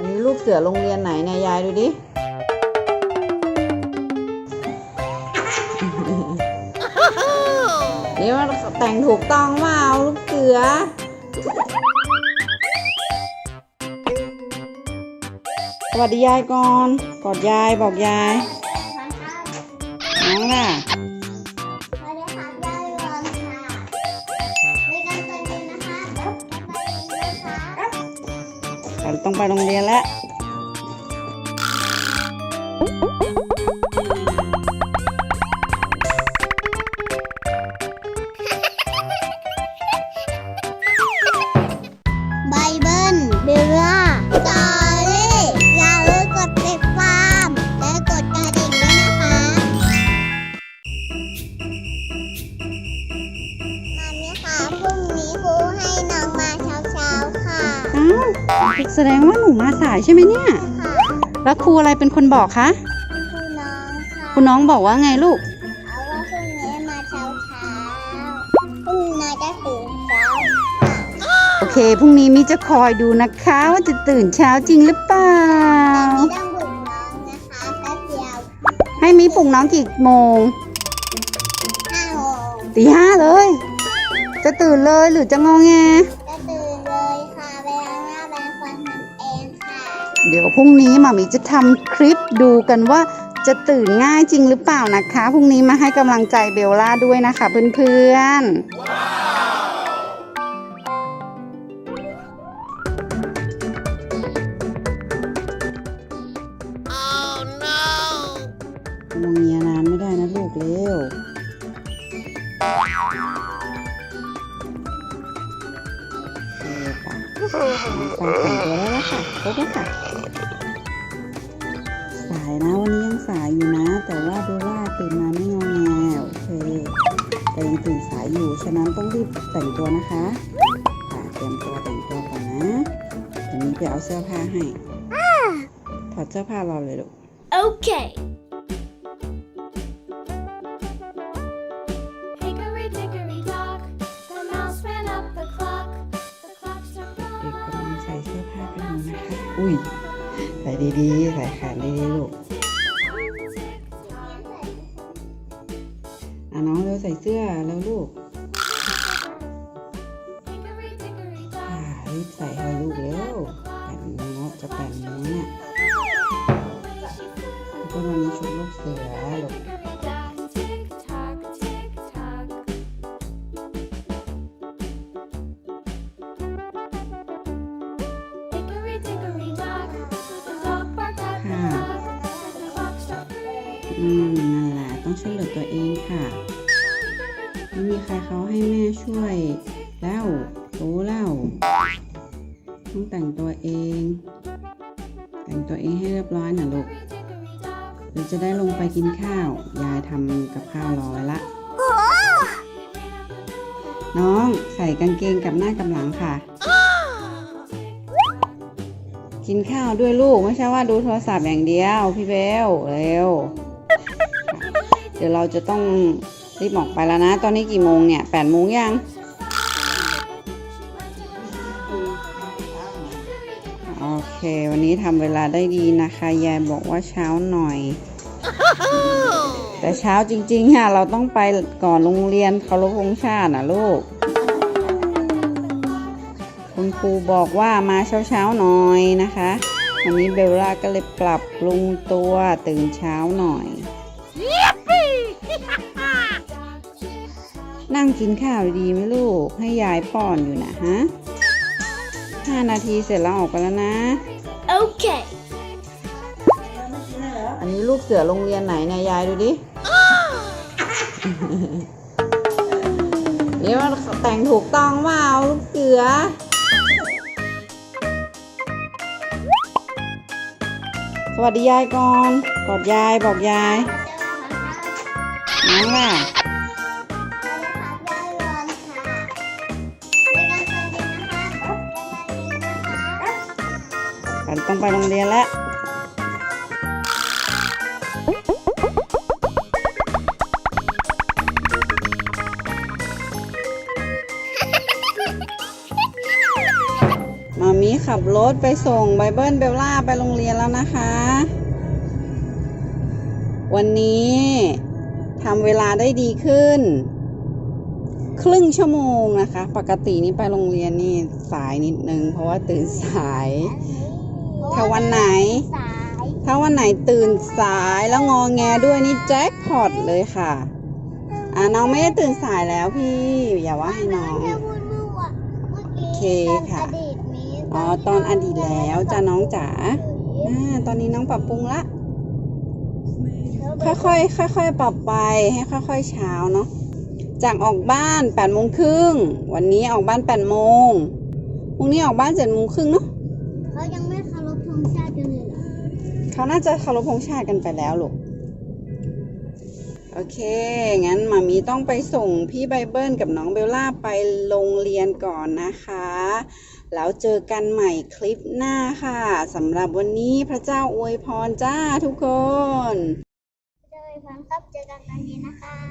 อันนี้ลูกเสือโรงเรียนไหนเนี่ยยายดูดิ นี่มันแต่งถูกต้องเปล่าลูกเสือ สวัสดียายก่อน กอดยายบอกยายน้องล่ะ เรา แสดงว่าหนูมาสายใช่ไหมเนี่ย ค่ะแล้วครูอะไรเป็นคนบอกคะครูน้องค่ะครูน้องบอกว่าไงลูก เอาว่าพรุ่งนี้มาเช้าๆพรุ่งนี้นายจะตื่นเช้าค่ะโอเค พรุ่งนี้มิจะคอยดูนะคะ ว่าจะตื่นเช้าจริงหรือเปล่า ไม่ต้องบุกน้องนะคะแป๊บเดียวให้มิปลุกน้องกี่โมง ห้าโมงตีห้าเลย จะตื่นเลยหรือจะงอแง เดี๋ยวพรุ่งนี้หมามิจะทำคลิปดูกันว่าจะตื่นง่ายจริงหรือเปล่านะคะ พรุ่งนี้มาให้กำลังใจเบลล่าด้วยนะคะเพื่อนๆงวงเงียนานไม่ได้นะลูกเร็วเออค่ะใส่แต่งตัวได้แล้วค่ะครบแล้วค่ะ สายนะวันนี้ยังสายอยู่นะ แต่ว่าดูว่าตื่นมาไม่งอแงโอเคแต่ยังตื่นสายอยู่ฉะนั้นต้องรีบแต่งตัวนะคะค่ะเตรียมตัวแต่งตัวก่อนนะเดี๋ยวนี้ไปเอาเสื้อผ้าให้ถอดเสื้อผ้ารอเลยลูก Okay. Hickory dickory dock, the mouse ran up the clock. The clock struck เด็กกำลังใส่เสื้อผ้ากันอยู่นะคะอุ้ยใส่ดีๆ ใส่ขนดดีๆ ลูกอะน้องเร็วใส่เสื้อแล้วลูก Hickory dickory อ่า dock. รีบใส่ให้ลูกเร็วแปดโมงเนาะจะแปดโมงเนี่ย อืมนั่นแหละต้องช่วยเหลือตัวเองค่ะ ไม่มีใครเขาให้แม่ช่วย แล้วรู้แล้วต้องแต่งตัวเอง แต่งตัวเองให้เรียบร้อยนะลูกเดี๋ยวจะได้ลงไปกินข้าว ยายทำกับข้าวรอไว้ละ น้องใส่กางเกงกับหน้ากับหลังค่ะ กินข้าวด้วยลูกไม่ใช่ว่าดูโทรศัพท์อย่างเดียว พี่เบลเร็ว เดี๋ยวเราจะต้องรีบออกไปแล้วนะ ตอนนี้กี่โมงเนี่ยแปดโมงยังโอเค วันนี้ทำเวลาได้ดีนะคะยายบอกว่าเช้าหน่อย แต่เช้าจริงๆค่ะเราต้องไปก่อนโรงเรียนเคารพธงชาตินะลูก คุณครูบอกว่ามาเช้าๆหน่อยนะคะวันนี้เบลล่าก็เลยปรับปรุงตัวตื่นเช้าหน่อย นั่งกินข้าวดีไหมลูก ให้ยายป้อนอยู่นะฮะห้านาทีเสร็จแล้วออกไปแล้วนะ Okay. อันนี้ลูกเสือโรงเรียนไหนเนี่ยยายดูดิ นี่มันแต่งถูกต้องเปล่าลูกเสือสวัสดียายก่อน กอดยายบอกยายน้องล่ะันต้องไปโรงเรียนแล้วมามีขับบรถไปส่งไบเบิลเบลล่าไปโรงเรียนแล้วนะคะ วันนี้ทำเวลาได้ดีขึ้น ครึ่งชั่วโมงนะคะ ปกตินี่ไปโรงเรียนนี่สายนิดนึง เพราะว่าตื่นสาย ถ้าวันไหน สายถ้าวันไหนตื่นสายแล้วงอแงด้วยนี่แจ็คพอตเลยค่ะ อะน้องไม่ได้ตื่นสายแล้วพี่อย่าว่าให้น้อง เมื่อกี้โอเคค่ะตอนอดีตมีอ๋อตอนอดีตแล้วจ้ะน้องจ๋าอ่าตอนนี้น้องปรับปรุงละ ค่อยๆค่อยๆปรับไปให้ค่อยๆเช้าเนาะ จากออกบ้าน8ปดโมงครึ่งวันนี้ออกบ้าน8ปดโมงพรุ่งนี้ออกบ้าน7จ็ดโมงครึ่งเนาะ เขายังไม่เคารพธงชาติกันเลยเหรอเขาน่าจะเคารพธงชาติกันไปแล้วลูกโอเค งั้นมามีต้องไปส่งพี่ไบเบิลกับน้องเบลล่าไปโรงเรียนก่อนนะคะ แล้วเจอกันใหม่คลิปหน้าค่ะสำหรับวันนี้พระเจ้าอวยพรจ้าทุกคน เจอกันครับ เจอกันตอนนี้นะคะ